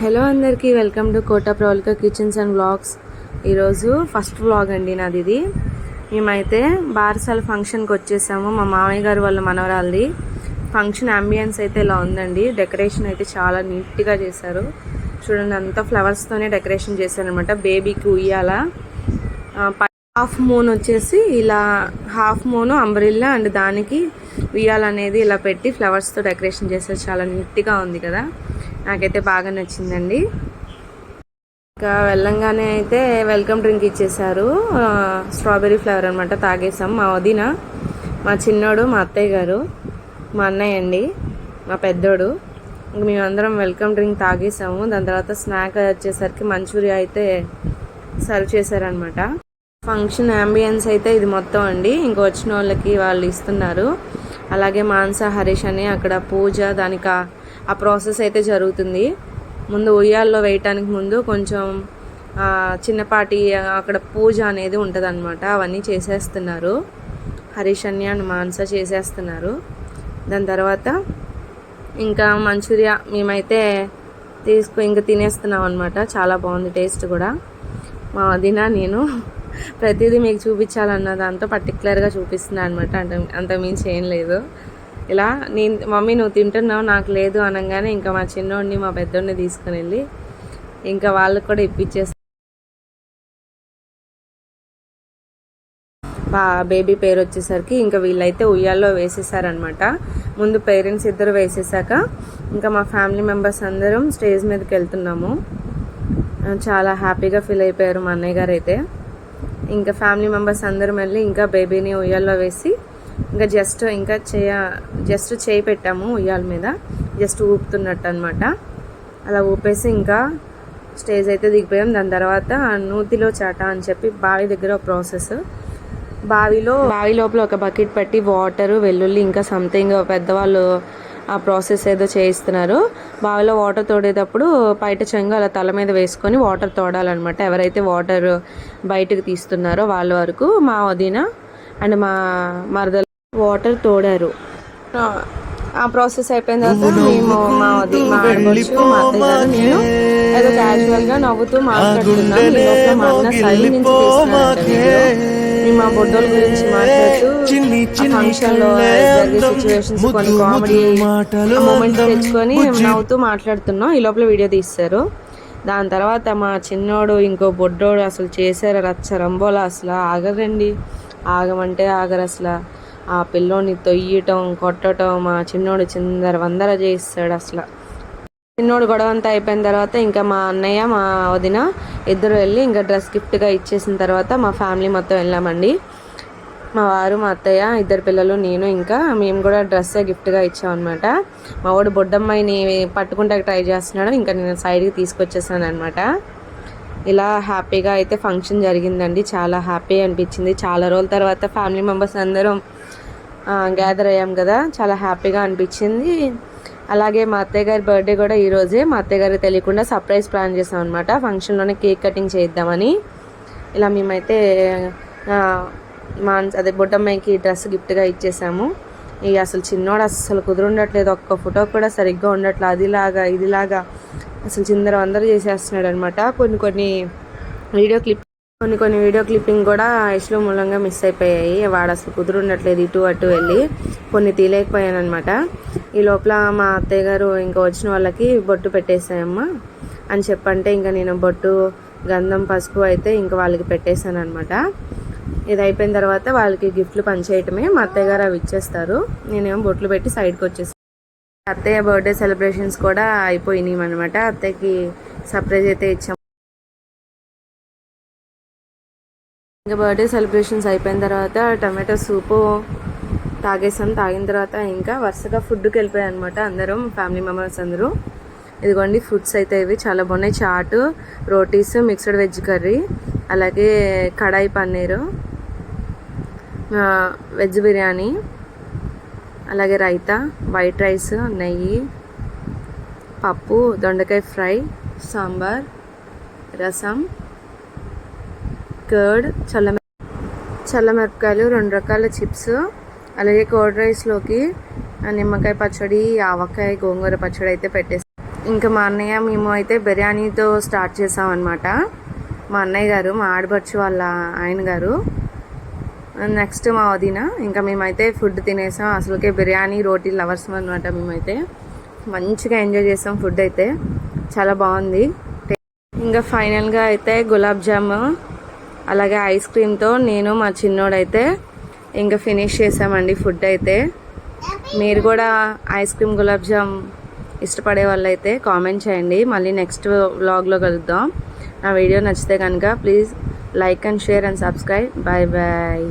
Hello అందరికీ welcome to Kota Pravalika kitchens and vlogs. ఈరోజు first vlog అండి నాది ఇది. మేమైతే బారసాల ఫంక్షన్కి వచ్చేసాము. మా మామయ్య గారు వాళ్ళ మనవరాలది. ఫంక్షన్ అంబియన్స్ అయితే ఇలా ఉందండి. డెకరేషన్ అయితే చాలా నీట్గా చేశారు. చూడండి అంతా ఫ్లవర్స్తోనే డెకరేషన్ చేశారనమాట బేబీకి ఉయ్యాల. హాఫ్ మూన్ వచ్చేసి ఇలా హాఫ్ మూన్ అంబ్రిల్లా అండ్ దానికి ఉయ్యాలనేది ఇలా పెట్టి ఫ్లవర్స్తో డెకరేషన్ చేశారు. చాలా నీట్గా ఉంది కదా. నాకైతే బాగా నచ్చిందండి. ఇంకా వెళ్ళంగానే అయితే వెల్కమ్ డ్రింక్ ఇచ్చేసారు స్ట్రాబెర్రీ ఫ్లేవర్ అనమాట తాగేసాం మా వదిన మా చిన్నోడు మా అత్తయ్య గారు మా అన్నయ్య అండి మా పెద్దోడు. ఇంక మేమందరం వెల్కమ్ డ్రింక్ తాగేసాము దాని తర్వాత స్నాక్ వచ్చేసరికి మంచూరియా అయితే సర్వ్ చేశారనమాట ఫంక్షన్ అంబియన్స్ అయితే ఇది మొత్తం అండి. ఇంక వచ్చిన వాళ్ళకి వాళ్ళు ఇస్తున్నారు. అలాగే మాంస హరీష్ అని అక్కడ పూజ దానికి ఆ- ప్రాసెస్ అయితే జరుగుతుంది. ముందు ఉయ్యాల్లో వేయటానికి ముందు కొంచెం చిన్నపాటి అక్కడ పూజ అనేది ఉంటుంది అనమాట అవన్నీ చేసేస్తున్నారు. హరిశన్య అండ్ మాన్స చేసేస్తున్నారు. దాని తర్వాత ఇంకా మంచూరియా మేమైతే తీసుకు ఇంకా తినేస్తున్నాం అనమాట చాలా బాగుంది టేస్ట్ కూడా. మా వదిన నేను ప్రతిదీ మీకు చూపించాలన్న దాంతో పర్టికులర్గా చూపిస్తున్నాను అనమాట అంటే అంత మించి ఏం లేదు ఇలా నేను మమ్మీ నువ్వు తింటున్నావు నాకు లేదు అనగానే ఇంకా మా చిన్నోడిని మా పెద్దోడిని తీసుకుని వెళ్ళి ఇంకా వాళ్ళకి కూడా ఇప్పించేసి బా బేబీ పేరు వచ్చేసరికి ఇంకా వీళ్ళైతే ఉయ్యాల్లో వేసేసారనమాట. ముందు పేరెంట్స్ ఇద్దరు వేసేసాక ఇంకా మా ఫ్యామిలీ మెంబర్స్ అందరం స్టేజ్ మీదకి వెళ్తున్నాము. చాలా హ్యాపీగా ఫీల్ అయిపోయారు మా అన్నయ్య గారు అయితే ఇంకా ఫ్యామిలీ మెంబర్స్ అందరం వెళ్ళి ఇంకా బేబీని ఉయ్యాల్లో వేసి ఇంకా జస్ట్ ఇంకా చేయ జస్ట్ చేయి పెట్టాము ఉయ్యాల మీద. జస్ట్ ఊపుతున్నట్టు అనమాట అలా ఊపేసి ఇంకా స్టేజ్ అయితే దిగిపోయాం. దాని తర్వాత నూతిలో చాట అని చెప్పి బావి దగ్గర ప్రాసెస్. బావిలో బావి లోపల ఒక బకెట్ పెట్టి వాటర్ వెల్లుల్లి ఇంకా సంథింగ్ పెద్దవాళ్ళు ఆ ప్రాసెస్ ఏదో చేయిస్తున్నారు. బావిలో వాటర్ తోడేటప్పుడు బయట చెంగు అలా తల మీద వేసుకొని వాటర్ తోడాలన్నమాట. ఎవరైతే వాటర్ బయటకు తీస్తున్నారో వాళ్ళ వరకు మా వదిన అండ్ మా మరదలు వాటర్ తోడారు. ఆ ప్రాసెస్ అయిపోయిన తర్వాత మేము మా వది మా ఆడపడుచు మా అత్తయ్య గారు నేను ఏదో క్యాజువల్గా నవ్వుతూ మాట్లాడుతున్నాం. ఈ లోపల మా అన్న సైడ్ నుంచి తీస్తున్నారంట వీడియో. మేము మా బొడ్డోల గురించి మాట్లాడుతూ ఫంక్షన్లో జరిగే సిచ్యువేషన్స్ కొన్ని కామెడీ మూమెంట్స్ తెచ్చుకొని నవ్వుతూ మాట్లాడుతున్నాం. ఈ లోపల వీడియో తీస్తారు. దాని తర్వాత మా చిన్నోడు ఇంకో బొడ్డోడు అసలు చేశారు రచ్చ రంబోలా అసలు ఆగరండి. ఆగమంటే ఆగరు అసలు. ఆ పిల్లోని తొయ్యటం కొట్టటం మా చిన్నోడు చిందర వందర చేస్తాడు అసలు. చిన్నోడు గొడవ అంతా అయిపోయిన తర్వాత ఇంకా మా అన్నయ్య మా వదిన ఇద్దరు వెళ్ళి ఇంకా డ్రెస్ గిఫ్ట్గా ఇచ్చేసిన తర్వాత మా ఫ్యామిలీ మొత్తం వెళ్ళామండి. మా వారు మా అత్తయ్య ఇద్దరు పిల్లలు నేను ఇంకా మేము కూడా డ్రెస్ గిఫ్ట్గా ఇచ్చామన్నమాట. మా వాడు బొడ్డమ్మాయిని పట్టుకుంటే ట్రై చేస్తున్నాడు ఇంకా నేను సైడ్కి తీసుకొచ్చేసాను అనమాట ఇలా హ్యాపీగా అయితే ఫంక్షన్ జరిగిందండి. చాలా హ్యాపీ అనిపించింది. చాలా రోజుల తర్వాత ఫ్యామిలీ మెంబర్స్ అందరం గ్యాదర్ అయ్యాం కదా. చాలా హ్యాపీగా అనిపించింది. అలాగే మా అత్తయ్య గారి బర్త్డే కూడా ఈరోజే మా అత్తయ్య గారికి తెలియకుండా సర్ప్రైజ్ ప్లాన్ చేసాం అనమాట ఫంక్షన్లోనే కేక్ కటింగ్ చేద్దామని ఇలా మేమైతే మా అదే బుడ్డమ్మాయికి డ్రెస్ గిఫ్ట్గా ఇచ్చేసాము. ఇక అసలు చిన్నోడు అసలు కుదురుండట్లేదు. ఒక్క ఫోటో కూడా సరిగ్గా ఉండట్లేదు. అదిలాగా ఇదిలాగా. అసలు చిందరం అందరూ చేసేస్తున్నాడు అనమాట కొన్ని కొన్ని వీడియో క్లిప్ కొన్ని కొన్ని వీడియో క్లిప్పింగ్ కూడా ఐస్లో మూలంగా మిస్ అయిపోయాయి. వాడు అసలు కుదురుండట్లేదు ఇటు అటు వెళ్ళి. కొన్ని తీయలేకపోయాను అనమాట ఈ లోపల మా అత్తయ్య గారు ఇంకా వచ్చిన వాళ్ళకి బొట్టు పెట్టేశాయమ్మా అని చెప్పంటే ఇంకా నేను బొట్టు గంధం పసుపు అయితే ఇంకా వాళ్ళకి పెట్టేశాను అనమాట ఇది అయిపోయిన తర్వాత వాళ్ళకి గిఫ్ట్లు పనిచేయటమే మా అత్తయ్య గారు అవి ఇచ్చేస్తారు. నేనేమో బొట్లు పెట్టి సైడ్కి వచ్చేసాను అత్తయ్య బర్త్డే సెలబ్రేషన్స్ కూడా అయిపోయినాయి అనమాట అత్తయ్యకి సర్ప్రైజ్ అయితే ఇచ్చాము ఇంకా బర్త్డే సెలబ్రేషన్స్ అయిపోయిన తర్వాత టమాటో సూపు తాగేసాం. తాగిన తర్వాత ఇంకా వరుసగా ఫుడ్కి వెళ్ళిపోయాయి అనమాట అందరం ఫ్యామిలీ మెంబర్స్ అందరూ. ఇదిగోండి ఫుడ్స్ అయితే ఇవి చాలా బాగున్నాయి. చాటు రోటీస్ మిక్స్డ్ వెజ్ కర్రీ అలాగే కడాయి పన్నీరు వెజ్ బిర్యానీ అలాగే రైతా వైట్ రైస్ నెయ్యి పప్పు దొండకాయ ఫ్రై సాంబార్ రసం కర్డ్ చల్ల చల్లమిరపకాయలు రెండు రకాల చిప్స్ అలాగే కర్డ్ రైస్లోకి నిమ్మకాయ పచ్చడి ఆవకాయ గోంగూర పచ్చడి అయితే పెట్టేసి ఇంకా మా అన్నయ్య మేము అయితే బిర్యానీతో స్టార్ట్ చేసామన్నమాట. మా అన్నయ్య గారు మా ఆడబడుచు వాళ్ళ ఆయన గారు. నెక్స్ట్ మా వదిన ఇంకా మేమైతే ఫుడ్ తినేసాం. అసలుకే బిర్యానీ రోటీ లవర్స్ అనమాట మేమైతే. మంచిగా ఎంజాయ్ చేసాం ఫుడ్ అయితే. చాలా బాగుంది. ఇంకా ఫైనల్గా అయితే గులాబ్ జామ్ అలాగే ఐస్ క్రీమ్తో నేను మా చిన్నోడైతే ఇంకా ఫినిష్ చేసామండి ఫుడ్ అయితే. మీరు కూడా ఐస్ క్రీమ్ గులాబ్ జామ్ ఇష్టపడే వాళ్ళైతే కామెంట్ చేయండి. మళ్ళీ నెక్స్ట్ వ్లాగ్లో కలుద్దాం. నా వీడియో నచ్చితే కనుక please like and share and subscribe. Bye bye